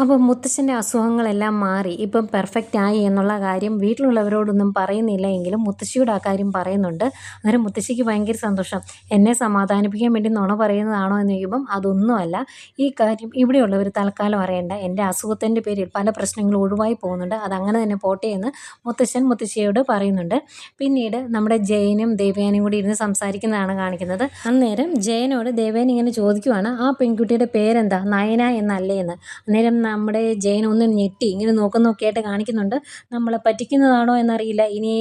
അപ്പോൾ മുത്തശ്ശന്റെ അസുഖങ്ങളെല്ലാം മാറി. ഇപ്പം പെർഫെക്റ്റ് ആയി എന്നുള്ള കാര്യം വീട്ടിലുള്ളവരോടൊന്നും പറയുന്നില്ല എങ്കിലും മുത്തശ്ശിയുടെ ആ കാര്യം പറയുന്നുണ്ട്. അന്നേരം മുത്തശ്ശിക്ക് ഭയങ്കര സന്തോഷം. എന്നെ സമാധാനിപ്പിക്കാൻ വേണ്ടി നുണ പറയുന്നതാണോ? എന്ന് ചോദിക്കുമ്പം അതൊന്നുമല്ല. ഈ കാര്യം ഇവിടെയുള്ളവർ തൽക്കാലം അറിയേണ്ട. എന്റെ അസുഖത്തിന്റെ പേരിൽ പല പ്രശ്നങ്ങളും ഒഴിവായി പോകുന്നുണ്ട്. അതങ്ങനെ തന്നെ പോട്ടെ എന്ന് മുത്തശ്ശൻ മുത്തശ്ശിയോട് പറയുന്നുണ്ട്. പിന്നീട് നമ്മുടെ ജയനും ദേവയാനും കൂടി ഇരുന്ന് സംസാരിക്കുന്നതാണ് കാണിക്കുന്നത്. അന്നേരം ജയനോട് ദേവേൻ ഇങ്ങനെ ചോദിക്കുവാണ് ആ പെൺകുട്ടിയുടെ പേരെന്താ? നയന എന്നല്ലേ എന്ന്. അന്നേരം നമ്മുടെ ജയൻ ഒന്ന് ഞെട്ടി ഇങ്ങനെ നോക്കുന്നൊക്കെ ആയിട്ട് കാണിക്കുന്നുണ്ട്. നമ്മളെ പറ്റിക്കുന്നതാണോ എന്നറിയില്ല. ഇനി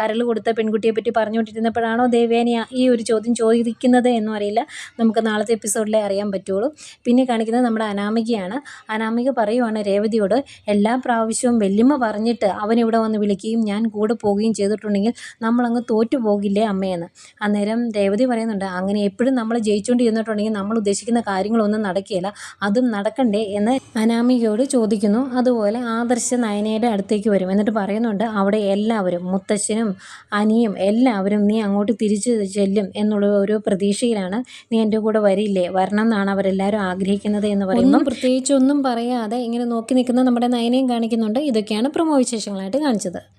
കരൾ കൊടുത്ത പെൺകുട്ടിയെ പറ്റി പറഞ്ഞുകൊണ്ടിരുന്നപ്പോഴാണോ ദേവേന ഈ ഒരു ചോദ്യം ചോദിക്കുന്നത് എന്നും അറിയില്ല. നമുക്ക് നാളത്തെ എപ്പിസോഡിലേ അറിയാൻ പറ്റുള്ളൂ. പിന്നെ കാണിക്കുന്നത് നമ്മുടെ അനാമികയാണ്. അനാമിക പറയുവാണ് രേവതിയോട് എല്ലാ പ്രാവശ്യവും വെല്ലുമ്മ പറഞ്ഞിട്ട് അവൻ വന്ന് വിളിക്കുകയും ഞാൻ കൂടെ പോവുകയും ചെയ്തിട്ടുണ്ടെങ്കിൽ നമ്മളങ്ങ് തോറ്റു പോകില്ലേ അമ്മയെന്ന് അന്നേരം രേവതി പറയുന്നുണ്ട് അങ്ങനെ എപ്പോഴും നമ്മൾ ജയിച്ചുകൊണ്ടിരുന്നിട്ടുണ്ടെങ്കിൽ നമ്മൾ ഉദ്ദേശിക്കുന്ന കാര്യങ്ങളൊന്നും നടക്കുകയില്ല. അതും നടക്കണ്ടേ എന്ന് അനാമികയോട് ചോദിക്കുന്നു. അതുപോലെ ആദർശ നയനയുടെ അടുത്തേക്ക് വരും. എന്നിട്ട് പറയുന്നുണ്ട് അവിടെ എല്ലാവരും മുത്തശ്ശനും അനിയും എല്ലാവരും നീ അങ്ങോട്ട് തിരിച്ചു ചെല്ലും എന്നുള്ള ഒരു പ്രതീക്ഷയിലാണ്. നീ എന്റെ കൂടെ വരില്ലേ? വരണം എന്നാണ് അവരെല്ലാവരും ആഗ്രഹിക്കുന്നത് എന്ന് പറയുന്നു. പ്രത്യേകിച്ചൊന്നും പറയാതെ ഇങ്ങനെ നോക്കി നിൽക്കുന്ന നമ്മുടെ നയനയും കാണിക്കുന്നുണ്ട്. ഇതൊക്കെയാണ് പ്രമോ വിശേഷങ്ങളായിട്ട് കാണിച്ചത്.